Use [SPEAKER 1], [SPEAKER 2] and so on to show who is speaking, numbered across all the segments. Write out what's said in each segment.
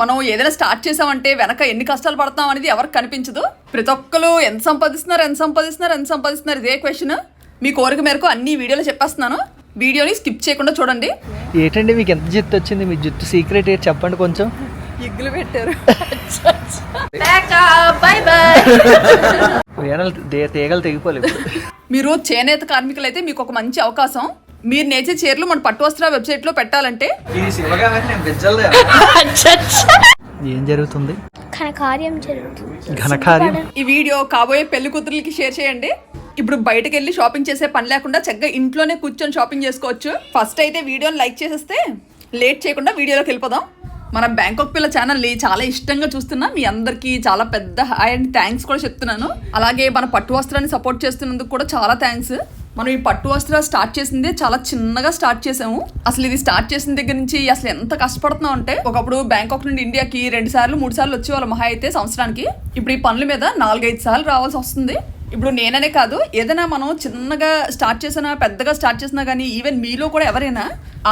[SPEAKER 1] మనం ఏదైనా స్టార్ట్ చేసామంటే వెనక ఎన్ని కష్టాలు పడతాం అనేది ఎవరికి కనిపించదు. ప్రతి ఒక్కరు ఎంత సంపాదిస్తున్నారు ఎంత సంపాదిస్తున్నారు ఎంత సంపాదిస్తున్నారు ఇదే క్వశ్చన్ మీ కోరిక మేరకు అన్ని వీడియోలో చెప్పేస్తున్నాను. వీడియోని స్కిప్ చేయకుండా చూడండి.
[SPEAKER 2] ఏంటండి మీకు ఎంత జుట్టు వచ్చింది? మీ జుట్టు సీక్రెట్ ఏంటి చెప్పండి కొంచెం.
[SPEAKER 1] ఎగ్గులు పెట్టారు.
[SPEAKER 2] తీగలు తెగిపోలేదు ఇప్పుడు.
[SPEAKER 1] మీరు చేనేత కార్మికులు అయితే మీకు ఒక మంచి అవకాశం. మీరు నేచే చీరలు మన పట్టు వస్త్ర వెబ్సైట్లో పెట్టాలంటే?
[SPEAKER 2] ఏం జరుగుతుంది?
[SPEAKER 3] ఘనకార్యం జరుగుతుంది.
[SPEAKER 2] ఘనకార్యం?
[SPEAKER 1] ఈ వీడియో కాబోయే పెళ్ళి కూతుర్లకి షేర్ చేయండి. ఇప్పుడు బయటకు వెళ్ళి షాపింగ్ చేసే పని లేకుండా చక్కగా ఇంట్లోనే కూర్చొని షాపింగ్ చేసుకోవచ్చు. ఫస్ట్ అయితే వీడియోని లైక్ చేసేస్తే లేట్ చేయకుండా వీడియోలోకి వెళ్ళిపోదాం. మన బ్యాంకాక్ పిల్ల ఛానల్ని చాలా ఇష్టంగా చూస్తున్నా. మీ అందరికీ చాలా పెద్ద హాయ్ అండ్ థ్యాంక్స్ కూడా చెప్తున్నాను. అలాగే మన పట్టు వస్త్రాన్ని సపోర్ట్ చేస్తున్నందుకు కూడా చాలా థ్యాంక్స్ మనం ఈ పట్టు వస్త్రాలు స్టార్ట్ చేసిందే చాలా చిన్నగా స్టార్ట్ చేసాము. అసలు ఇది స్టార్ట్ చేసిన దగ్గర నుంచి అసలు ఎంత కష్టపడుతున్నాం అంటే ఒకప్పుడు బ్యాంకాక్ నుండి ఇండియాకి రెండు సార్లు మూడు సార్లు వచ్చేవాళ్ళ మహా అయితే సంవత్సరానికి ఇప్పుడు ఈ పనుల మీద నాలుగైదు సార్లు రావాల్సి వస్తుంది. ఇప్పుడు నేననే కాదు ఏదైనా మనం చిన్నగా స్టార్ట్ చేసినా పెద్దగా స్టార్ట్ చేసినా కానీ ఈవెన్ మీలో కూడా ఎవరైనా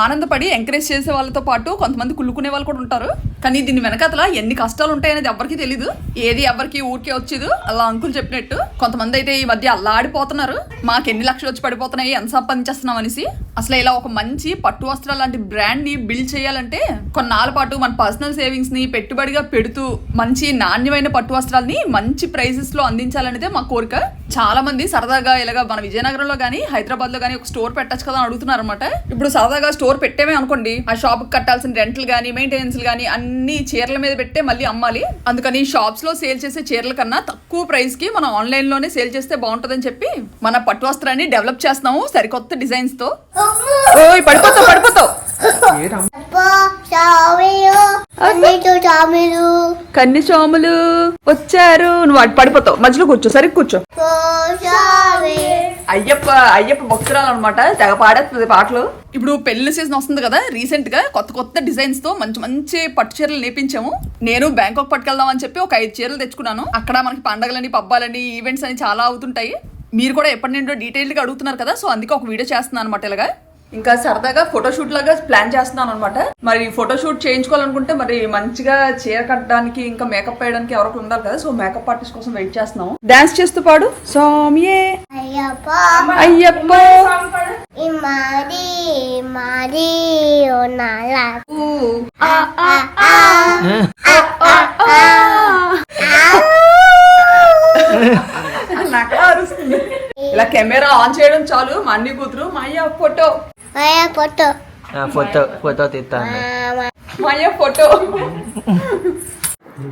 [SPEAKER 1] ఆనందపడి ఎంకరేజ్ చేసే వాళ్ళతో పాటు కొంతమంది కుళ్ళుకునే వాళ్ళు కూడా ఉంటారు. కానీ దీని వెనకాతల ఎన్ని కష్టాలు ఉంటాయనేది ఎవరికి తెలీదు. ఏది ఎవరికి ఊరికే వచ్చేది. అలా అంకుల్ చెప్పినట్టు కొంతమంది అయితే ఈ మధ్య అల్లాడిపోతున్నారు. మాకు ఎన్ని లక్షలు వచ్చి పడిపోతున్నాయి ఎంత సంపాదించేస్తున్నాం అనేసి. అసలు ఇలా ఒక మంచి పట్టు వస్త్రాలు లాంటి బ్రాండ్ని బిల్డ్ చేయాలంటే కొన్నాళ్ళ పాటు మన పర్సనల్ సేవింగ్స్ని పెట్టుబడిగా పెడుతూ మంచి నాణ్యమైన పట్టు వస్త్రాలని మంచి ప్రైజెస్లో అందించాలనేదే మా కోరిక. చాలా మంది సరదాగా ఇలాగా మన విజయనగరంలో కానీ హైదరాబాద్లో కానీ ఒక స్టోర్ పెట్టచ్చు కదా అని అడుగుతున్నారు అనమాట ఇప్పుడు సరదాగా స్టోర్ పెట్టేమే అనుకోండి ఆ షాప్ కట్టాల్సిన రెంట్లు కానీ మెయింటెనెన్స్ కానీ అన్ని చీరల మీద పెట్టే మళ్ళీ అమ్మాలి. అందుకని షాప్స్లో సేల్ చేసే చీరల కన్నా తక్కువ ప్రైస్కి మనం ఆన్లైన్లోనే సేల్ చేస్తే బాగుంటుందని చెప్పి మన పట్టు వస్త్రాన్ని డెవలప్ చేస్తున్నాము సరికొత్త డిజైన్స్తో ఓయ్ పడిపోతావు పడిపోతావు. కన్ని సోములు వచ్చారు. నువ్వు అటు పడిపోతావు. మధ్యలో కూర్చో. సరిగ్గా కూర్చో. అయ్యప్ప అయ్యప్ప భక్తురాలు అనమాట తెగ పాడేస్తుంది పాటలు. ఇప్పుడు పెళ్ళి సీజన్ వస్తుంది కదా రీసెంట్గా కొత్త కొత్త డిజైన్స్తో మంచి మంచి పట్టు చీరలు నేపించాము. నేను బ్యాంకాక్ పట్టుకెళ్దాం అని చెప్పి ఒక ఐదు చీరలు తెచ్చుకున్నాను. అక్కడ మనకి పండగలని పబ్బాలని ఈవెంట్స్ అని చాలా అవుతుంటాయి. మీరు కూడా ఎప్పటి నుండో డీటెయిల్గా అడుగుతున్నారు కదా సో అందుకే ఒక వీడియో చేస్తున్నాను అనమాట ఇలాగా. ఇంకా సరదాగా ఫోటోషూట్ లాగా ప్లాన్ చేస్తున్నాను అనమాట మరి ఫోటోషూట్ చేయించుకోవాలనుకుంటే మరి మంచిగా చీర కట్టడానికి ఇంకా మేకప్ వేయడానికి ఎవరొకరు ఉండాలి కదా సో మేకప్ ఆర్టిస్ట్ కోసం వెయిట్ చేస్తున్నాము. డాన్స్ చేస్తూ పాడు. సోమియే అయ్యప్ప.
[SPEAKER 3] మాది మాది
[SPEAKER 1] ఇలా కెమెరా ఆన్ చేయడం చాలు. మా అన్ని కూతురు మా అయ్య ఫోటో.
[SPEAKER 3] ఫోటో
[SPEAKER 2] ఆ, ఫోటో ఫోటో తీస్తాను.
[SPEAKER 1] మా అయ్య ఫోటో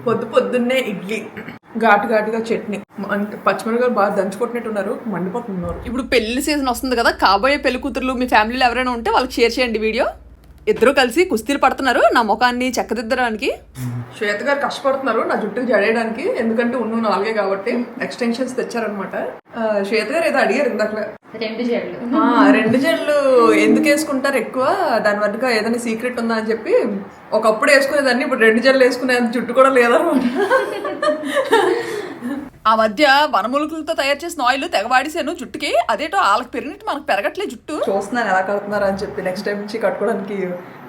[SPEAKER 1] పొద్దు పొద్దున్నే ఇడ్లీ. ఘాటు ఘాటుగా చట్నీ. అంటే పచ్చిమిరపకాయలు బాగా దంచుకొట్టినట్టున్నారు మండిపోతున్నారు. ఇప్పుడు పెళ్ళి సీజన్ వస్తుంది కదా కాబోయే పెళ్ళి కూతుర్లు మీ ఫ్యామిలీలో ఎవరైనా ఉంటే వాళ్ళకి షేర్ చేయండి వీడియో. ఇద్దరు కలిసి కుస్తీలు పడుతున్నారు. నా ముఖాన్ని చెక్కదిద్దడానికి. శ్వేత గారు కష్టపడుతున్నారు. నా జుట్టుకు జడేయడానికి. ఎందుకంటే ఉన్న నాలుగే కాబట్టి ఎక్స్టెన్షన్స్ తెచ్చారనమాట శ్వేత గారు ఏదో అడిగారు ఇందాక.
[SPEAKER 4] రెండు జడ్లు.
[SPEAKER 1] ఆ, రెండు జెళ్ళు ఎందుకు వేసుకుంటారు ఎక్కువ? దాని వెనుక ఏదైనా సీక్రెట్ ఉందా అని చెప్పి ఒకప్పుడు వేసుకునేదాన్ని ఇప్పుడు రెండు జెళ్ళు వేసుకునే అంత జుట్టు కూడా లేదనమాట ఆ మధ్య వనమూలికలతో తయారు చేసిన ఆయిల్ తెగవాడిసాను జుట్టుకి అదేటో వాళ్ళకి పెరిగినట్టు మనకు పెరగట్లే జుట్టు. చూస్తున్నాను ఎలా కడుతున్నారు అని చెప్పి నెక్స్ట్ టైం నుంచి కట్టుకోవడానికి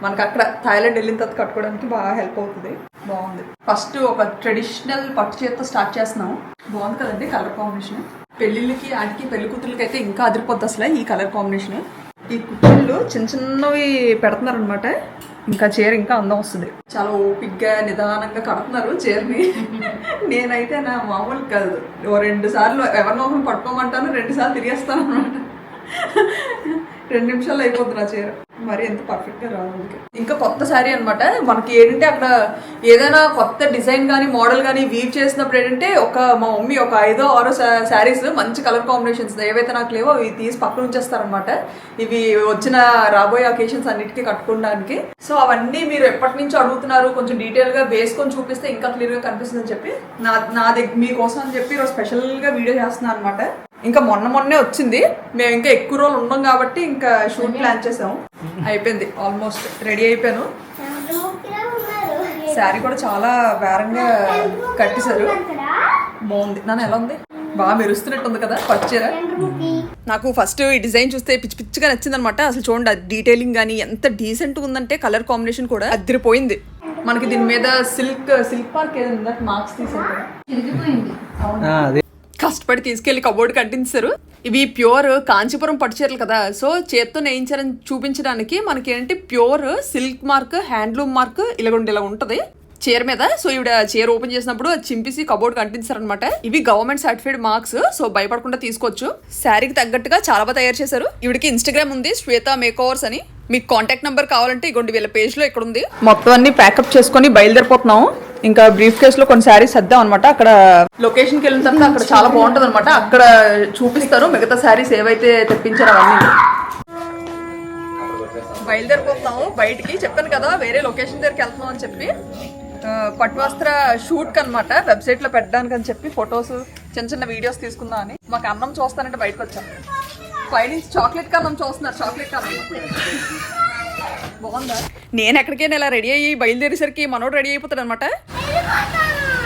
[SPEAKER 1] మనకు అక్కడ థాయిలాండ్ వెళ్ళిన తర్వాత కట్టుకోవడానికి బాగా హెల్ప్ అవుతుంది. బాగుంది. ఫస్ట్ ఒక ట్రెడిషనల్ పట్టు చేతితో స్టార్ట్ చేస్తున్నాం. బాగుంది కదండి కలర్ కాంబినేషన్ పెళ్ళిళ్ళకి ఆడికి పెళ్ళి కూతురులకి అయితే ఇంకా అదిరిపోద్ది అసలు ఈ కలర్ కాంబినేషన్ ఈ కుర్చీలు చిన్న చిన్నవి పెడుతున్నారు అనమాట ఇంకా చీర ఇంకా అందం వస్తుంది. చాలా ఓపిక్గా నిదానంగా కడుతున్నారు చీరని. నేనైతే నా మామూలు కాదు. ఓ రెండు సార్లు ఎవరినో ఒకరిని పట్టుకోమంటాను రెండు సార్లు తిరిగేస్తాను అనమాట రెండు నిమిషాలు అయిపోతుంది నా చీర. మరి ఎంత పర్ఫెక్ట్గా రాదు ఇంకా కొత్త శారీ అనమాట మనకి ఏంటంటే అక్కడ ఏదైనా కొత్త డిజైన్ కానీ మోడల్ కానీ వీవ్ చేసినప్పుడు ఏంటంటే ఒక మా మమ్మీ ఒక ఐదో ఆరో శారీస్ మంచి కలర్ కాంబినేషన్స్ ఏవైతే నాకు లేవో అవి తీసి పక్కన ఉంచేస్తారనమాట ఇవి వచ్చిన రాబోయే అకేషన్స్ అన్నిటికీ కట్టుకోవడానికి. సో అవన్నీ మీరు ఎప్పటి నుంచో అడుగుతున్నారు. కొంచెం డీటెయిల్గా వేసుకొని చూపిస్తే ఇంకా క్లియర్గా కనిపిస్తుంది అని చెప్పి నా నా దగ్గర మీకోసం అని చెప్పి స్పెషల్గా స్పెషల్గా వీడియో చేస్తున్నాను అనమాట ఇంకా మొన్న మొన్నే వచ్చింది. మేము ఇంకా ఎక్కువ రోజులు ఉన్నాం కాబట్టి ఇంకా షూట్ ప్లాన్ చేసాము. అయిపోయింది. ఆల్మోస్ట్ రెడీ అయిపోయాను. శారీ కూడా చాలా వేరంగా కట్టేశారు. బాగుంది. నన్ను ఎలా ఉంది? బాగా మెరుస్తున్నట్టు ఉంది కదా పచ్చీర నాకు ఫస్ట్ ఈ డిజైన్ చూస్తే పిచ్చి పిచ్చిగా నచ్చింది అనమాట అసలు చూడండి డీటెయిలింగ్ కానీ ఎంత డీసెంట్ ఉందంటే కలర్ కాంబినేషన్ కూడా అదిరిపోయింది. మనకి దీని మీద సిల్క్ సిల్క్ పార్క్ ఏదో ఉందా? మార్క్స్
[SPEAKER 2] అదే.
[SPEAKER 1] కష్టపడి తీసుకెళ్ళి కబోర్డ్ కట్టించారు. ఇవి ప్యూర్ కాంచీపురం పట్టు చీరలు కదా. సో చేత్తో నేయించారని చూపించడానికి మనకి ఏంటంటే pure silk mark handloom mark ఇలాగుండి ఇలా ఉంటది. చీర మీద. సో ఈవిడ చీర ఓపెన్ చేసినప్పుడు చింపిసి చింపేసి కబోర్డ్ కనిపించారనమాట ఇవి గవర్నమెంట్ సర్టిఫైడ్ మార్క్స్ సో భయపడకుండా తీసుకోవచ్చు. శారీకి తగ్గట్టుగా చాలా బాగా తయారు చేశారు. ఈవిడికి ఇన్స్టాగ్రామ్ ఉంది శ్వేత మేక్ ఓవర్స్ అని. మీకు కాంటాక్ట్ నెంబర్ కావాలంటే ఇగోండి వీళ్ళ పేజ్లో ఇక్కడ ఉంది మొత్తం అన్ని ప్యాకప్ చేసుకొని బయలుదేరిపోతున్నాం ఇంకా బ్రీఫ్ కేస్లో కొన్ని శారీస్ సర్దాం అనమాట అక్కడ లొకేషన్కి వెళ్ళిన తర్వాత అక్కడ చాలా బాగుంటది అనమాట అక్కడ చూపిస్తారు మిగతా శారీస్ ఏవైతే తెప్పించారో అవన్నీ. బయలుదేరిపోతున్నాము. బయటికి చెప్పాను కదా వేరే లొకేషన్ దగ్గరికి వెళ్తున్నాం అని చెప్పి. పట్వాస్త్ర షూట్కి షూట్ అనమాట వెబ్సైట్లో పెట్టడానికి అని చెప్పి ఫొటోస్ చిన్న చిన్న వీడియోస్ తీసుకుందాం అని. మాకు అన్నం చూస్తానంటే బయటకు వచ్చాం. పైనుంచి చాక్లెట్ కన్నం చూస్తున్నారు. చాక్లెట్ కన్నం నేను ఎక్కడికైనా ఇలా రెడీ అయ్యి బయలుదేరేసరికి మనోడు రెడీ అయిపోతాడు అనమాట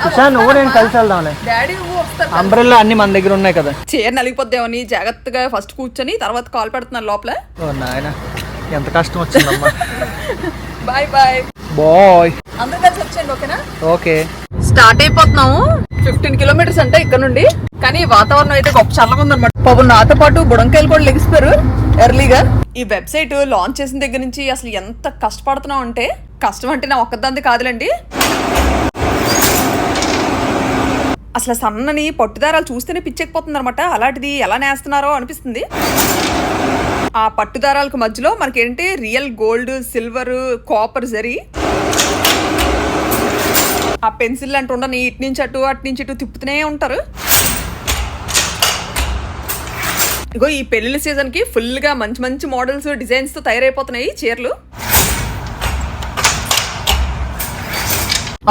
[SPEAKER 2] ఉషా నువ్వు నేను కలిసి వెళ్దాంలే.
[SPEAKER 1] డాడీ నువ్వు
[SPEAKER 2] అంబ్రెల్లా అన్ని మన దగ్గర ఉన్నాయి కదా.
[SPEAKER 1] చీర నలిగిపోద్దామని జాగ్రత్తగా ఫస్ట్ కూర్చొని తర్వాత కాల్ పెడుతున్నాను లోపల.
[SPEAKER 2] ఓ నాయన ఎంత కష్టం వచ్చిందమ్మా.
[SPEAKER 1] Bye bye
[SPEAKER 2] bye.
[SPEAKER 1] అందరు కలిసి వచ్చేయండి ఓకేనా?
[SPEAKER 2] ఓకే.
[SPEAKER 1] స్టార్ట్ అయిపోతున్నాము. ఫిఫ్టీన్ కిలోమీటర్స్ అంటే ఇక్కడ నుండి. కానీ వాతావరణం అయితే గొప్ప చల్లగా ఉందన్నమాట. పాపం నాతో పాటు బుడంకాయలు కూడా లెగిస్తారు ఎర్లీగా. ఈ వెబ్సైట్ లాంచ్ చేసిన దగ్గర నుంచి అసలు ఎంత కష్టపడుతున్నాం అంటే కష్టం అంటే నా ఒక్కదాంది కాదులేండి. అసలు సన్నని పట్టుదారాలు చూస్తేనే పిచ్చెక్కిపోతుంది అనమాట అలాంటిది ఎలా నేస్తున్నారో అనిపిస్తుంది. ఆ పట్టుదారాలకు మధ్యలో మనకేంటి? Real gold silver copper zari. ఆ పెన్సిల్ అంటూ ఉండని ఇటు నుంచి అటు అటు నుంచి ఇటు తిప్పుతూనే ఉంటారు. ఇగో ఈ పెళ్ళిళ్ళ సీజన్కి ఫుల్గా మంచి మంచి మోడల్స్ డిజైన్స్తో తయారైపోతున్నాయి చీరలు.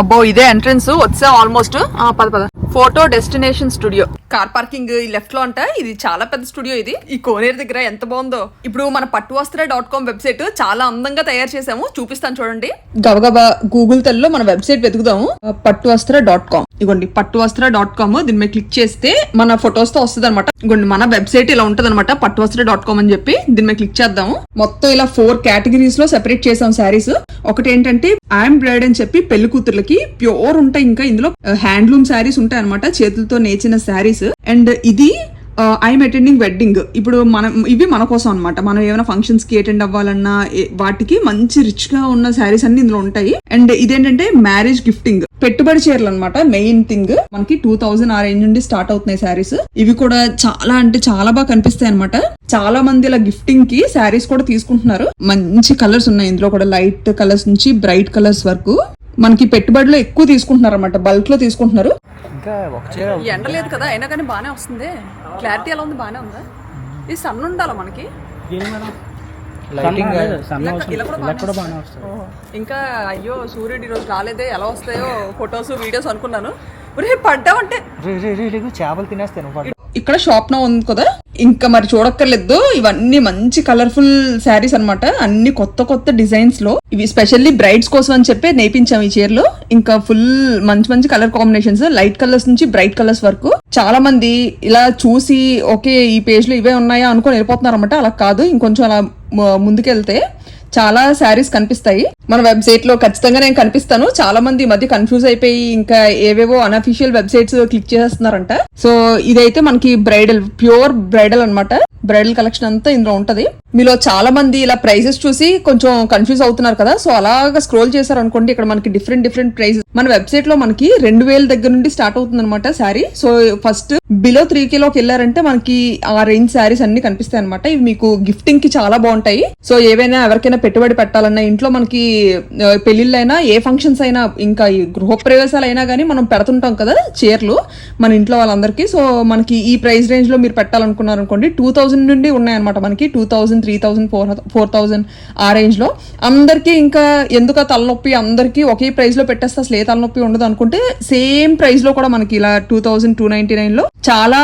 [SPEAKER 1] అబ్బో ఇదే ఎంట్రన్స్ వచ్చా ఆల్మోస్ట్ పద పద. Photo destination studio car parking ఈ లెఫ్ట్లో అంట. ఇది చాలా పెద్ద స్టూడియో ఇది. ఈ కోనేరు దగ్గర ఎంత బాగుందో. ఇప్పుడు మన పట్టు వస్త్ర డాట్ కామ్ వెబ్సైట్ చాలా అందంగా తయారు చేసాము చూపిస్తాను చూడండి. గబగబా గూగుల్ తెల్లో మన వెబ్సైట్ వెతుకుదాము పట్టు వస్త్ర డాట్ కామ్ ఇగోండి పట్టు వస్త్ర డాట్ కామ్ దీని మీద క్లిక్ చేస్తే మన ఫొటోస్తో వస్తుంది అనమాట ఇగోండి మన వెబ్సైట్ ఇలా ఉంటది అనమాట పట్టు వస్త్ర డాట్ కామ్ అని చెప్పి దీని మీద క్లిక్ చేద్దాము. మొత్తం ఇలా ఫోర్ కేటగిరీస్లో సెపరేట్ చేసాం శారీస్. ఒకటి ఏంటంటే ఐఎమ్ బ్రైడ్ అని చెప్పి పెళ్ళి కూతుర్లకి ప్యూర్ ఉంటాయి. ఇంకా ఇందులో హ్యాండ్లూమ్ శారీస్ ఉంటాయి అనమాట చేతులతో నేచిన శారీస్ అండ్ ఇది ఐఎమ్ అటెండింగ్ వెడ్డింగ్ ఇప్పుడు మనం ఇవి మన కోసం అనమాట మనం ఏమైనా ఫంక్షన్స్కి అటెండ్ అవ్వాలన్నా వాటికి మంచి రిచ్గా ఉన్న శారీస్ అన్ని ఇందులో ఉంటాయి. అండ్ ఇదేంటంటే మ్యారేజ్ గిఫ్టింగ్ పెట్టుబడి చీరలు అనమాట మెయిన్ థింగ్ మనకి టూ థౌసండ్ ఆ రేంజ్ నుండి స్టార్ట్ అవుతున్నాయి శారీస్ ఇవి కూడా చాలా అంటే చాలా బాగా కనిపిస్తాయి అనమాట చాలా మంది ఇలా గిఫ్టింగ్కి శారీస్ కూడా తీసుకుంటున్నారు. మంచి కలర్స్ ఉన్నాయి ఇందులో కూడా. లైట్ కలర్స్ నుంచి బ్రైట్ కలర్స్ వరకు. మనకి పెట్టుబడిలో ఎక్కువ తీసుకుంటున్నారు. అనమాట బల్క్లో తీసుకుంటున్నారు ఎండ లేదు కదా అయినా కానీ బాగానే వస్తుంది. క్లారిటీ ఎలా ఉంది? బాగానే ఉందా? ఇది సన్ ఉండాలా మనకి. ఇంకా అయ్యో సూర్యుడు ఈరోజు రాలేదే ఎలా వస్తాయో ఫొటోస్ వీడియోస్ అనుకున్నాను. పడ్డావంటే.
[SPEAKER 2] రే, చేపలు తినేస్తాను.
[SPEAKER 1] ఇక్కడ షాప్ నా ఉంది కదా? ఇంకా మరి చూడక్కర్లేదు. ఇవన్నీ మంచి కలర్ఫుల్ శారీస్ అన్నమాట. అన్ని కొత్త కొత్త డిజైన్స్లో. ఇవి స్పెషల్లీ బ్రైడ్స్ కోసం అని చెప్పి నేపించాం ఈ చీరలు. ఇంకా ఫుల్ మంచి మంచి కలర్ కాంబినేషన్స్ లైట్ కలర్స్ నుంచి బ్రైట్ కలర్స్ వరకు. చాలా మంది ఇలా చూసి ఓకే ఈ పేజ్లో ఇవే ఉన్నాయా? అనుకొని వెళ్ళిపోతున్నారు అనమాట అలా కాదు. ఇంకొంచెం అలా ముందుకెళ్తే చాలా శారీస్ కనిపిస్తాయి. మన వెబ్సైట్లో ఖచ్చితంగా నేను కనిపిస్తాను. చాలా మంది మధ్య కన్ఫ్యూజ్ అయిపోయి ఇంకా ఏవేవో అన్అఫీషియల్ వెబ్సైట్స్ క్లిక్ చేస్తున్నారంట సో ఇదైతే మనకి బ్రైడల్ ప్యూర్ బ్రైడల్ అన్నమాట. బ్రైడల్ కలెక్షన్ అంతా ఇందులో ఉంటది. మీలో చాలా మంది ఇలా ప్రైజెస్ చూసి కొంచెం కన్ఫ్యూజ్ అవుతున్నారు కదా. సో అలాగా స్క్రోల్ చేశారు అనుకోండి ఇక్కడ మనకి డిఫరెంట్ డిఫరెంట్ ప్రైసెస్ మన వెబ్సైట్లో మనకి రెండు వేల దగ్గర నుండి స్టార్ట్ అవుతుంది అనమాట sari. So first below three కిలోకి వెళ్ళారంటే మనకి ఆ రేంజ్ శారీస్ అన్ని కనిపిస్తాయి అనమాట ఇవి మీకు గిఫ్టింగ్కి చాలా బాగుంటాయి. సో ఏవైనా ఎవరికైనా పెట్టుబడి పెట్టాలన్నా ఇంట్లో మనకి పెళ్ళిళ్ళైనా ఏ ఫంక్షన్స్ అయినా ఇంకా ఈ గృహప్రవేశాలు అయినా కానీ మనం పెడుతుంటాం కదా చీరలు మన ఇంట్లో వాళ్ళందరికీ. సో మనకి ఈ ప్రైస్ రేంజ్లో మీరు పెట్టాలనుకున్నారు అనుకోండి టూ థౌసండ్ నుండి ఉన్నాయన్నమాట మనకి. Two thousand three thousand four four thousand ఆ రేంజ్లో అందరికీ ఇంకా ఎందుకు ఆ తలనొప్పి? అందరికీ ఒకే ప్రైస్లో పెట్టేస్తే అసలు ఏ తలనొప్పి ఉండదు అనుకుంటే సేమ్ ప్రైస్లో కూడా మనకి ఇలా టూ థౌసండ్ టూ నైన్టీ నైన్లో చాలా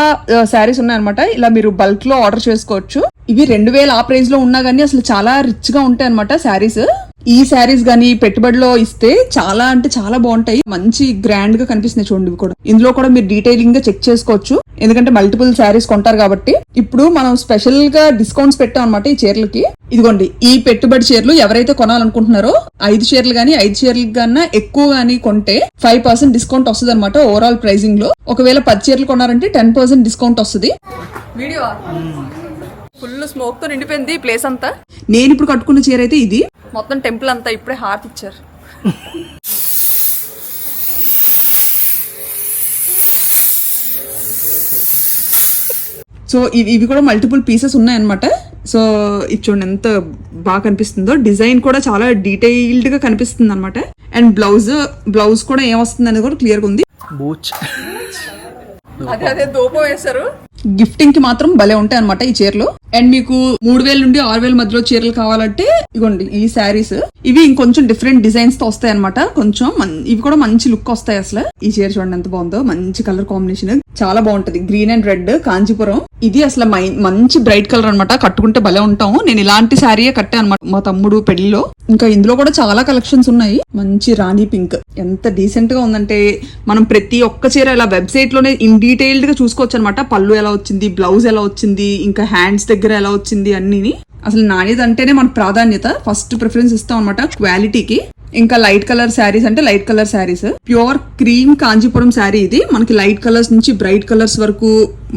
[SPEAKER 1] శారీస్ ఉన్నాయన్నమాట. ఇలా మీరు బల్క్లో ఆర్డర్ చేసుకోవచ్చు. ఇవి రెండు వేల ఆ ప్రైస్లో ఉన్నా కానీ అసలు చాలా రిచ్గా ఉంటాయి అనమాట శారీస్. ఈ శారీస్ గానీ పెట్టుబడిలో ఇస్తే చాలా అంటే చాలా బాగుంటాయి. మంచి గ్రాండ్గా కనిపిస్తున్నాయి చూడండి కూడా. ఇందులో కూడా మీరు డీటెయిలింగ్గా చెక్ చేసుకోవచ్చు. ఎందుకంటే మల్టిపుల్ శారీస్ కొంటారు కాబట్టి. ఇప్పుడు మనం స్పెషల్గా డిస్కౌంట్స్ పెట్టాం అనమాట ఈ చీరలకి. ఇదిగోండి ఈ పెట్టుబడి చీరలు ఎవరైతే కొనాలనుకుంటున్నారో ఐదు చీరలు గానీ ఐదు చీరలు కన్నా ఎక్కువ గానీ కొంటే ఫైవ్ పర్సెంట్ డిస్కౌంట్ వస్తుంది అనమాట ఓవరాల్ ప్రైసింగ్లో. ఒకవేళ పది చీరలు కొన్నారంటే టెన్ పర్సెంట్ డిస్కౌంట్ వస్తుంది. వీడియో? ఫుల్ స్మోక్తో నిండిపోయింది ఈ ప్లేస్ అంతా. నేను ఇప్పుడు కట్టుకున్న చీర అయితే ఇది. మొత్తం టెంపుల్ అంతా ఇప్పుడే హార్ట్ ఇచ్చారు. సో ఇవి ఇవి కూడా మల్టిపుల్ పీసెస్ ఉన్నాయన్నమాట. సో ఇది చూడండి ఎంత బాగా కనిపిస్తుందో. డిజైన్ కూడా చాలా డీటెయిల్డ్గా కనిపిస్తుంది అనమాట అండ్ బ్లౌజ్ బ్లౌజ్ కూడా ఏమొస్తుంది అనేది కూడా క్లియర్గా ఉంది.
[SPEAKER 2] బూచ్.
[SPEAKER 1] అదే అదే దూపం వేశారు. గిఫ్టింగ్కి మాత్రం భలే ఉంటాయి అనమాట ఈ చీరలు. అండ్ మీకు మూడు వేల నుండి ఆరు వేల మధ్యలో చీరలు కావాలంటే ఇగోండి ఈ శారీస్. ఇవి ఇంకొంచెం డిఫరెంట్ డిజైన్స్తో వస్తాయి అనమాట కొంచెం ఇవి కూడా మంచి లుక్ వస్తాయి అసలు. ఈ చీర చూడండి ఎంత బాగుందో. మంచి కలర్ కాంబినేషన్. చాలా బాగుంటది. Green and red Kanchipuram. ఇది అసలు మంచి బ్రైట్ కలర్ అన్నమాట. కట్టుకుంటే భలే ఉంటాం. నేను ఇలాంటి శారీయే కట్టాను అనమాట మా తమ్ముడు పెళ్ళిలో ఇంకా ఇందులో కూడా చాలా కలెక్షన్స్ ఉన్నాయి. మంచి రాణి పింక్. ఎంత డీసెంట్గా ఉందంటే మనం ప్రతి ఒక్క చీర ఇలా వెబ్సైట్లోనే ఇన్ డీటెయిల్డ్గా చూసుకోవచ్చు అనమాట పళ్ళు ఎలా వచ్చింది బ్లౌజ్ ఎలా వచ్చింది ఇంకా హ్యాండ్స్ దగ్గర ఎలా వచ్చింది అన్ని అసలు నాణ్యత అంటేనే మన ప్రాధాన్యత. ఫస్ట్ ప్రిఫరెన్స్ ఇస్తాం అనమాట క్వాలిటీకి ఇంకా లైట్ కలర్ శారీస్ అంటే light colour saris pure cream Kanjeepuram sari ఇది. మనకి లైట్ కలర్స్ నుంచి బ్రైట్ కలర్స్ వరకు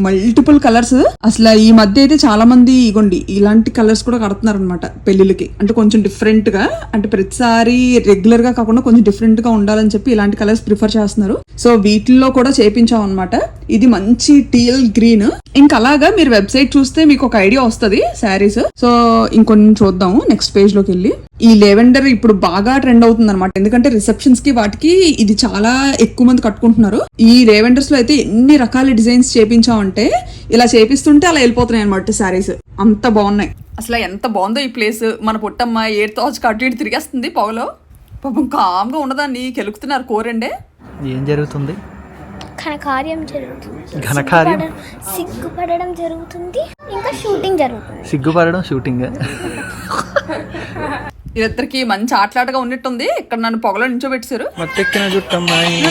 [SPEAKER 1] మల్టిపుల్ కలర్స్ అసలు ఈ మధ్య అయితే చాలా మంది ఇగోండి ఇలాంటి కలర్స్ కూడా కడుతున్నారు అనమాట పెళ్ళిళ్ళకి అంటే కొంచెం డిఫరెంట్గా అంటే ప్రతిసారి రెగ్యులర్గా కాకుండా కొంచెం డిఫరెంట్గా ఉండాలని చెప్పి ఇలాంటి కలర్స్ ప్రిఫర్ చేస్తున్నారు. సో వీటిల్లో కూడా చేపించాం అనమాట ఇది మంచి టీల్ గ్రీన్ ఇంకా అలాగా మీరు వెబ్సైట్ చూస్తే మీకు ఒక ఐడియా వస్తుంది శారీస్ సో ఇంకొన్ని చూద్దాము నెక్స్ట్ పేజ్లోకి వెళ్ళి. ఈ లెవెండర్ ఇప్పుడు బాగా ట్రెండ్ అవుతుంది అనమాట ఎందుకంటే రిసెప్షన్స్కి వాటికి ఇది చాలా ఎక్కువ మంది కట్టుకుంటున్నారు. ఈ లెవెండర్స్లో అయితే ఎన్ని రకాల డిజైన్స్ చేపించామంటే ఇలా చేపిస్తుంటే అలా వెళ్ళిపోతున్నాయి అనమాట శారీస్. అంత బాగున్నాయి. అసలు ఎంత బాగుందో ఈ ప్లేస్ మన పుట్టమ్మ ఏడు తోచు కట్టు ఇటు తిరిగేస్తుంది పొగలో పాపం కామ్గా ఉన్నదాన్ని కెలుకుతున్నారు కోరండే.
[SPEAKER 2] ఏం జరుగుతుంది?
[SPEAKER 3] ఘనకార్యం జరుగుతుంది.
[SPEAKER 2] ఘనకార్యం?
[SPEAKER 3] సిగ్గుపడ- సిగ్గుపడడం జరుగుతుంది. ఇంకా షూటింగ్ జరుగుతుంది.
[SPEAKER 2] సిగ్గుపడడం షూటింగ్
[SPEAKER 1] వీళ్ళిద్దరికి మంచి ఆటలాటగా ఉన్నట్టుంది. ఇక్కడ నన్ను పొగలో నించోబెట్టారు
[SPEAKER 2] మత్తెక్కిన జుట్టమ్మాయి.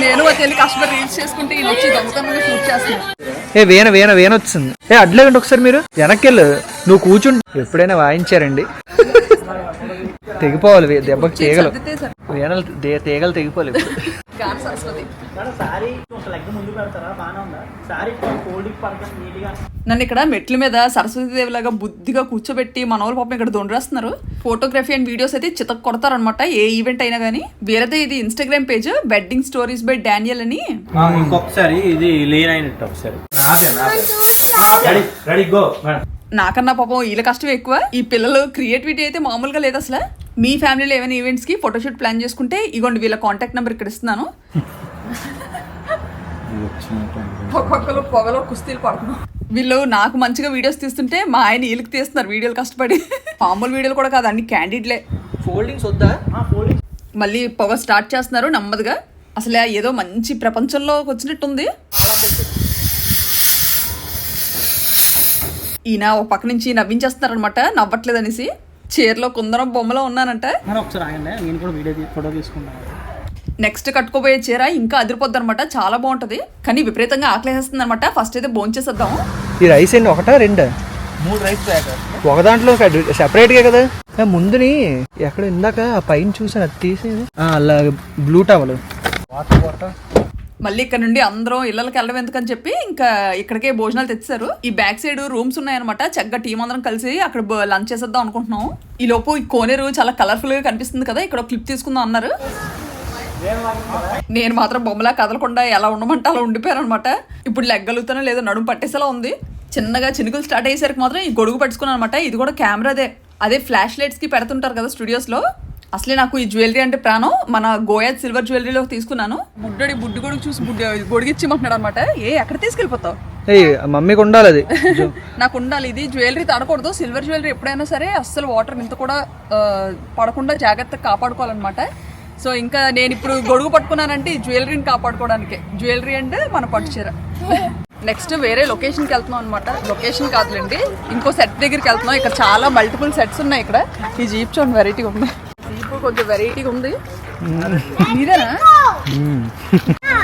[SPEAKER 1] నేను వచ్చి రీల్స్ చేసుకుంటే ఈయన వచ్చి దొంగతనంగా షూట్ చేస్తున్నాను
[SPEAKER 2] ఏ వేన వేన వేన వచ్చింది. ఏ అడ్లేకండి ఒకసారి మీరు. వెనక్కి వెళ్ళు. నువ్వు కూర్చుంటు ఎప్పుడైనా వాయించారండి. తెగిపోవాలి దెబ్బకి తీగలు. వేనలు దే- తీగలు
[SPEAKER 1] సరస్వతి. నన్ను ఇక్కడ మెట్ల మీద సరస్వతి దేవి లాగా బుద్ధిగా కూర్చోబెట్టి మన వాళ్ళు పాపం ఇక్కడ దొండరేస్తున్నారు ఫోటోగ్రఫీ అండ్ వీడియోస్ అయితే చితక్ కొడతారనమాట ఏ ఈవెంట్ అయినా కానీ వేరేదే ఇది Instagram page wedding stories by Daniel అని.
[SPEAKER 4] ఇంకొకసారి ఇది లేన్ అయినట్టు ఒకసారి.
[SPEAKER 1] నాకన్నా పాపం వీళ్ళ కష్టం ఎక్కువ. ఈ పిల్లలు క్రియేటివిటీ అయితే మామూలుగా లేదు అసలు. మీ ఫ్యామిలీలో ఏమైనా ఈవెంట్స్కి ఫోటోషూట్ ప్లాన్ చేసుకుంటే ఇగోండి వీళ్ళ కాంటాక్ట్ నెంబర్ ఇక్కడ ఇస్తున్నాను. ఒక్కొక్కరు పొగలో కుస్తీలు పడుతున్నాం. వీళ్ళు నాకు మంచిగా వీడియోస్ తీస్తుంటే మా ఆయన వీళ్ళకి తీస్తున్నారు వీడియోలు కష్టపడి. మామూలు వీడియోలు కూడా కాదు అన్ని క్యాండిడ్లే
[SPEAKER 2] ఫోల్డింగ్స్ వద్దా?
[SPEAKER 1] మళ్ళీ పొగ స్టార్ట్ చేస్తున్నారు నెమ్మదిగా. అసలు ఏదో మంచి ప్రపంచంలోకి వచ్చినట్టుంది. ఈయన ఒక పక్క నుంచి నవ్వించేస్తున్నారు అనమాట నవ్వట్లేదు అనేసి చీరలో కుందరం బొమ్మలో ఉన్నానంట.
[SPEAKER 4] ఒకసారి ఆగండి నేను కూడా వీడియో ఫోటో తీసుకుంటాను.
[SPEAKER 1] నెక్స్ట్ కట్టుకోబోయే చీర ఇంకా అదిరిపోద్ది అనమాట చాలా బాగుంటది. కానీ విపరీతంగా ఆకలేస్తుంది అనమాట ఫస్ట్ అయితే భోంచేసేద్దాం
[SPEAKER 2] ఈ రైస్ ఏంటి ఒకటా రెండా?
[SPEAKER 4] మూడు రైస్
[SPEAKER 2] ఒక దాంట్లో సెపరేట్గా కదా? ఏ, ముందుని ఎక్కడ ఇందాక ఆ పైన చూసాను అది తీసేది. ఆ, అలా బ్లూ టవల్
[SPEAKER 4] వాటర్
[SPEAKER 1] మళ్ళీ ఇక్కడ నుండి అందరం ఇళ్ళకి వెళ్ళడం ఎందుకని చెప్పి ఇంకా ఇక్కడికే భోజనాలు తెచ్చారు. ఈ బ్యాక్ సైడ్ రూమ్స్ ఉన్నాయన్నమాట. చక్కగా టీం అందరం కలిసి అక్కడ లంచ్ చేసేద్దాం అనుకుంటున్నాం. ఈ లోపు ఈ కోనేరు చాలా కలర్ఫుల్గా కనిపిస్తుంది కదా? ఇక్కడ క్లిప్ తీసుకుందాం అన్నారు. నేను మాత్రం బొమ్మలా కదలకుండా ఎలా ఉండమంటే అలా ఉండిపోయాను అనమాట ఇప్పుడు లెగ్గలుగుతానో లేదో నడుము పట్టేసేలా ఉంది. చిన్నగా చినుకులు స్టార్ట్ అయ్యేసరికి మాత్రం ఈ గొడుగు పట్టుకున్నాను అనమాట ఇది కూడా కెమెరాదే అదే ఫ్లాష్ లైట్స్కి పెడుతుంటారు కదా స్టూడియోస్లో. అసలే నాకు ఈ జ్యువెలరీ అంటే ప్రాణం. మన గోయా సిల్వర్ జ్యువెలరీలో తీసుకున్నాను. బుడ్డడి బుడ్డి గొడుగు చూసి బుడ్డి గొడిగిచ్చిమంటున్నాడు అనమాట ఏ ఎక్కడ తీసుకెళ్ళిపోతావు?
[SPEAKER 2] మమ్మీకి ఉండాలి అది.
[SPEAKER 1] నాకు ఉండాలి. ఇది జ్యువెలరీ తడకూడదు. సిల్వర్ జ్యువెలరీ ఎప్పుడైనా సరే అస్సలు వాటర్ ఇంత కూడా పడకుండా జాగ్రత్తగా కాపాడుకోవాలన్నమాట. సో ఇంకా నేను ఇప్పుడు గొడుగు పట్టుకున్నానంటే ఈ జ్యువెలరీని కాపాడుకోవడానికి. జ్యువెలరీ అండ్ మన పట్టు చీర. నెక్స్ట్ వేరే లొకేషన్కి వెళ్తున్నాం అనమాట లొకేషన్ కాదులేండి. ఇంకో సెట్ దగ్గరికి వెళ్తున్నాం. ఇక్కడ చాలా మల్టిపుల్ సెట్స్ ఉన్నాయి ఇక్కడ. ఈ జీప్ చూడండి వెరైటీగా ఉంది. జీప్ కొంచెం వెరైటీగా ఉంది. మీరేనా?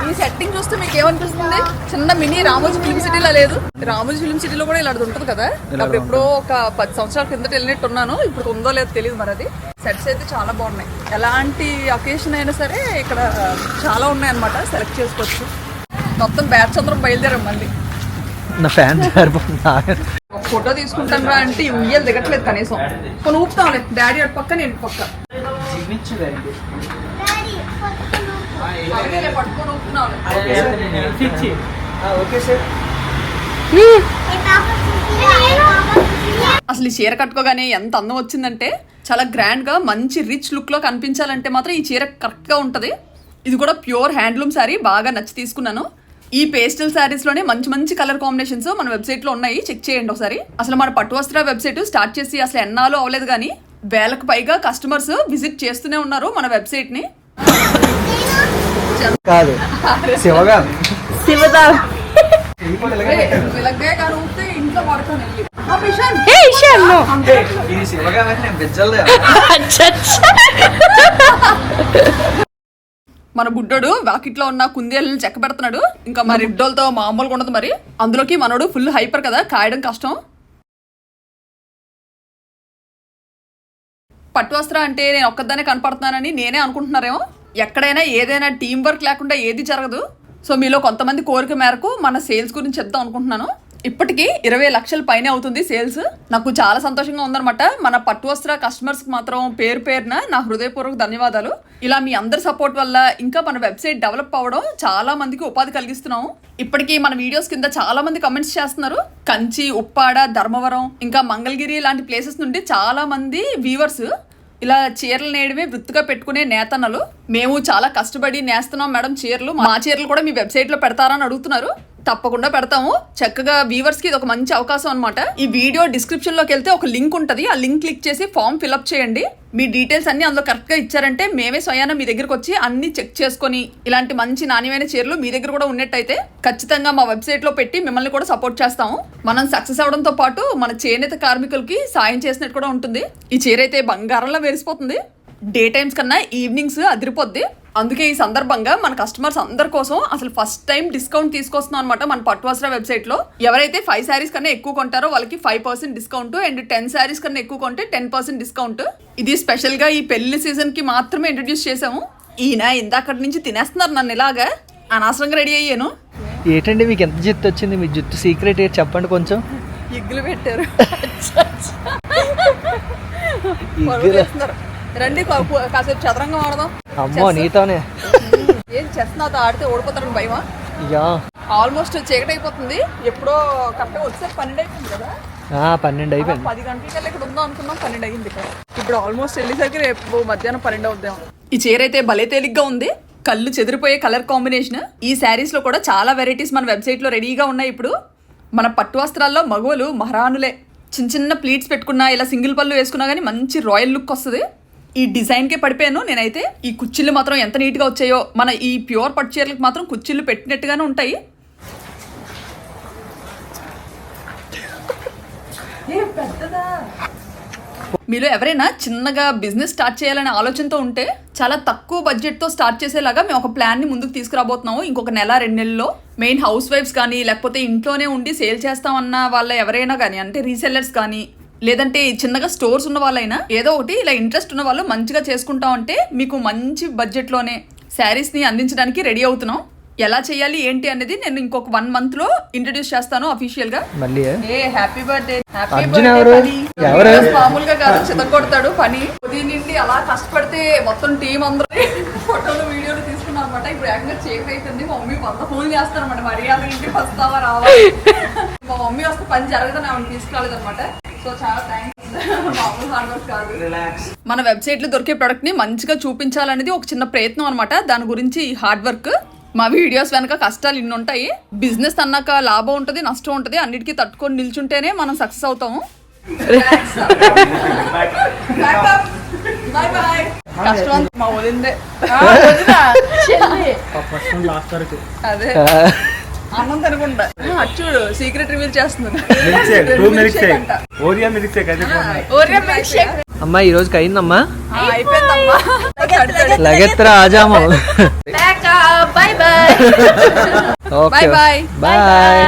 [SPEAKER 1] ఈ సెట్టింగ్ చూస్తే మీకు ఏమనిపిస్తుంది? చిన్న మినీ రామోజీ ఫిలిం సిటీలా లేదు. రామోజీ ఫిలిం సిటీలో కూడా ఇలాంటి ఉంటుంది కదా? అప్పుడు ఎప్పుడో ఒక పది సంవత్సరాల కిందట వెళ్ళినట్టు ఉన్నాను ఇప్పుడు ఉందో లేదో తెలియదు మరి అది. సెట్స్ అయితే చాలా బాగున్నాయి. ఎలాంటి అకేషన్ అయినా సరే ఇక్కడ చాలా ఉన్నాయి అనమాట సెలెక్ట్ చేసుకోవచ్చు. మొత్తం బ్యాచ్ అందరం బయలుదేరాం మళ్ళీ.
[SPEAKER 2] నా ఫ్యాన్
[SPEAKER 1] ఫోటో తీసుకుంటాను రా అంటే ఉయ్యాలు దిగట్లేదు కనీసం. కొన్ని ఊపుతాంలే డాడీ అటు పక్క నేను పక్క.
[SPEAKER 2] Okay sir.
[SPEAKER 1] అసలు ఈ చీర కట్టుకోగానే ఎంత అందం వచ్చిందంటే చాలా గ్రాండ్గా మంచి రిచ్ లుక్లో కనిపించాలంటే మాత్రం ఈ చీర కరెక్ట్గా ఉంటది. ఇది కూడా ప్యూర్ హ్యాండ్లూమ్ శారీ బాగా నచ్చి తీసుకున్నాను. ఈ పేస్టల్ శారీస్లోనే మంచి మంచి కలర్ కాంబినేషన్స్ మన వెబ్సైట్లో ఉన్నాయి. చెక్ చేయండి ఒకసారి. అసలు మన పట్టు వస్త్ర వెబ్సైట్ స్టార్ట్ చేసి అసలు ఎన్నాలో అవ్వలేదు కానీ వేలకు పైగా కస్టమర్స్ విజిట్ చేస్తూనే ఉన్నారు మన వెబ్సైట్ని.
[SPEAKER 2] కాదు. శివగా.
[SPEAKER 1] మన బుడ్డోడు వాకిట్లో ఉన్న కుందేళ్ళని చెక్క పెడుతున్నాడు. ఇంకా మరి బుడ్డోలతో మామూలుగా ఉండదు మరి. అందులోకి మనోడు ఫుల్ హైపర్ కదా కాయడం కష్టం. పట్టు వస్త్ర అంటే నేను ఒక్కదానే కనపడుతున్నానని నేనే అనుకుంటున్నారేమో. ఎక్కడైనా ఏదైనా టీం వర్క్ లేకుండా ఏది జరగదు. సో మీలో కొంతమంది కోరిక మేరకు మన సేల్స్ గురించి చెప్దాం అనుకుంటున్నాను. ఇప్పటికీ ఇరవై లక్షల పైనే అవుతుంది సేల్స్ నాకు చాలా సంతోషంగా ఉందన్నమాట. మన పట్టు వస్త్ర కస్టమర్స్ మాత్రం పేరు పేరున నా హృదయపూర్వక ధన్యవాదాలు. ఇలా మీ అందరి సపోర్ట్ వల్ల ఇంకా మన వెబ్సైట్ డెవలప్ అవ్వడం చాలా మందికి ఉపాధి కలిగిస్తున్నాం ఇప్పటికీ మన వీడియోస్ కింద చాలా మంది కమెంట్స్ చేస్తున్నారు. కంచి ఉప్పాడ ధర్మవరం ఇంకా మంగళగిరి లాంటి ప్లేసెస్ నుండి చాలా మంది వ్యూవర్స్ ఇలా చీరలు నేయడమే వృత్తిగా పెట్టుకునే నేతన్నలు. మేము చాలా కష్టపడి నేస్తున్నాం మేడం చీరలు. మా చీరలు కూడా మీ వెబ్సైట్లో పెడతారని అడుగుతున్నారు. తప్పకుండా పెడతాము. చక్కగా వ్యూవర్స్కి ఇది ఒక మంచి అవకాశం అనమాట ఈ వీడియో డిస్క్రిప్షన్లోకి వెళ్తే ఒక లింక్ ఉంటుంది. ఆ లింక్ క్లిక్ చేసి ఫామ్ ఫిల్అప్ చేయండి. మీ డీటెయిల్స్ అన్ని అందులో కరెక్ట్గా ఇచ్చారంటే మేమే స్వయాన మీ దగ్గరకు వచ్చి అన్ని చెక్ చేసుకొని ఇలాంటి మంచి నాణ్యమైన చీరలు మీ దగ్గర కూడా ఉన్నట్టయితే ఖచ్చితంగా మా వెబ్సైట్లో పెట్టి మిమ్మల్ని కూడా సపోర్ట్ చేస్తాము. మనం సక్సెస్ అవడంతో పాటు మన చేనేత కార్మికులకి సాయం చేసినట్టు కూడా ఉంటుంది. ఈ చీర అయితే బంగారంలో మెరిసిపోతుంది డే టైమ్స్ కన్నా ఈవినింగ్స్ అదిరిపోద్ది. అందుకే ఈ సందర్భంగా మన కస్టమర్స్ అందరి కోసం అసలు ఫస్ట్ టైం డిస్కౌంట్ తీసుకొస్తున్నాం అనమాట మన పట్టువస్త్ర వెబ్సైట్లో. ఎవరైతే ఫైవ్ శారీస్ కన్నా ఎక్కువ కొంటారో వాళ్ళకి five percent discount and ten saris కన్నా ఎక్కువ కొంటే టెన్ పర్సెంట్ డిస్కౌంట్ ఇది స్పెషల్గా ఈ పెళ్ళి సీజన్కి మాత్రమే ఇంట్రడ్యూస్ చేసాము ఈయన ఇందాకటి నుంచి తినేస్తున్నారు నన్ను ఇలాగా. అనవసరంగా రెడీ అయ్యాను.
[SPEAKER 2] ఏంటండి మీకు ఎంత జుత్తు వచ్చింది? మీ జుత్తు సీక్రెట్ ఏంటి చెప్పండి కొంచెం.
[SPEAKER 1] ఇగ్గులు పెట్టారు. రండి కా- కాసేపు చదరంగం ఆడదాం.
[SPEAKER 2] అమ్మో నీతోనే.
[SPEAKER 1] ఏం చెస్ నాతో ఆడితే ఓడిపోతారని భయమా?
[SPEAKER 2] యా.
[SPEAKER 1] ఆల్మోస్ట్ చీకటి అయిపోతుంది ఎప్పుడో కరెక్ట్గా వచ్చేసరికి పన్నెండు అయిపోయింది కదా
[SPEAKER 2] పన్నెండు అయిపోయింది
[SPEAKER 1] పది గంటలకల్లా ఇక్కడ ఉందాం అనుకున్నాం పన్నెండు అయింది ఇక్కడ. ఇప్పుడు ఆల్మోస్ట్ వెళ్ళేసరికి రేపు మధ్యాహ్నం పన్నెండు అవుద్దాం ఈ చీర అయితే భలే తేలిగ్గా ఉంది. కళ్ళు చెదిరిపోయే కలర్ కాంబినేషన్. ఈ శారీస్లో కూడా చాలా వెరైటీస్ మన వెబ్సైట్లో రెడీగా ఉన్నాయి ఇప్పుడు. మన పట్టు వస్త్రాల్లో మగవులు మహారాణులే. చిన్న చిన్న ప్లీట్స్ పెట్టుకున్నా ఇలా సింగిల్ పళ్ళు వేసుకున్నా కానీ మంచి రాయల్ లుక్ వస్తుంది. ఈ డిజైన్కే పడిపోయాను. నేనైతే ఈ కుచ్చిళ్ళు మాత్రం ఎంత నీట్గా వచ్చాయో మన ఈ ప్యూర్ పట్టు చీరలకు మాత్రం కుచ్చిళ్ళు పెట్టినట్టుగానే ఉంటాయి. మీలో ఎవరైనా చిన్నగా బిజినెస్ స్టార్ట్ చేయాలనే ఆలోచనతో ఉంటే చాలా తక్కువ బడ్జెట్తో స్టార్ట్ చేసేలాగా మేము ఒక ప్లాన్ని ముందుకు తీసుకురాబోతున్నాము. ఇంకొక నెల రెండు నెలల్లో మెయిన్ హౌస్ వైఫ్స్ కానీ లేకపోతే ఇంట్లోనే ఉండి సేల్ చేస్తామన్న వాళ్ళ ఎవరైనా కానీ అంటే రీసెల్లర్స్ కానీ లేదంటే చిన్నగా స్టోర్స్ ఉన్న వాళ్ళైనా ఏదో ఒకటి ఇలా ఇంట్రెస్ట్ ఉన్న వాళ్ళు మంచిగా చేసుకుంటాం అంటే మీకు మంచి బడ్జెట్లోనే శారీస్ని అందించడానికి రెడీ అవుతున్నాం. ఎలా చేయాలి ఏంటి అనేది నేను ఇంకొక వన్ మంత్లో ఇంట్రడ్యూస్ చేస్తాను అఫీషియల్గా.
[SPEAKER 2] మళ్ళీ
[SPEAKER 1] ఏ? హ్యాపీ బర్త్డే హ్యాపీ బర్త్డే మామూలుగా కాదు చితకొడతాడు పని. ఉదయం నుండి అలా కష్టపడితే మొత్తం టీం అందరూ ఫోటోలు వీడియోలు అనమాట ఇప్పుడు ఏకంగా చీకటి అయిపోయింది మా మమ్మీ వంద ఫోన్ చేస్తాను అనమాట మర్యాద ఇంటికి వస్తావా రావాలి మా మమ్మీ వస్తే పని జరగదని ఆమెను తీసుకురాలేదు అనమాట సో చాలా థ్యాంక్స్ మన వెబ్సైట్లో దొరికే ప్రొడక్ట్ని మంచిగా చూపించాలనేది ఒక చిన్న ప్రయత్నం అనమాట దాని గురించి ఈ హార్డ్ వర్క్ మా వీడియోస్ వెనక కష్టాలు ఇన్ని ఉంటాయి. బిజినెస్ అన్నాక లాభం ఉంటుంది నష్టం ఉంటుంది. అన్నిటికీ తట్టుకొని నిల్చుంటేనే మనం సక్సెస్ అవుతాము. బాయ్ బాయ్ కష్టం మా వదిందే
[SPEAKER 4] ఫస్ట్ లాస్ట్ వరకు
[SPEAKER 1] అదే అన్నం తినకుండా ఆ, చూడు సీక్రెట్ రివీల్ చేస్తున్నాను.
[SPEAKER 4] Oreo milkshake
[SPEAKER 1] Oreo milkshake
[SPEAKER 2] అమ్మా ఈ రోజుకి అయిందమ్మా
[SPEAKER 1] అయిపోయిందమ్మా
[SPEAKER 2] లగెత్తరా ఆజాము
[SPEAKER 1] బాయ్ బాయ్.
[SPEAKER 2] బాయ్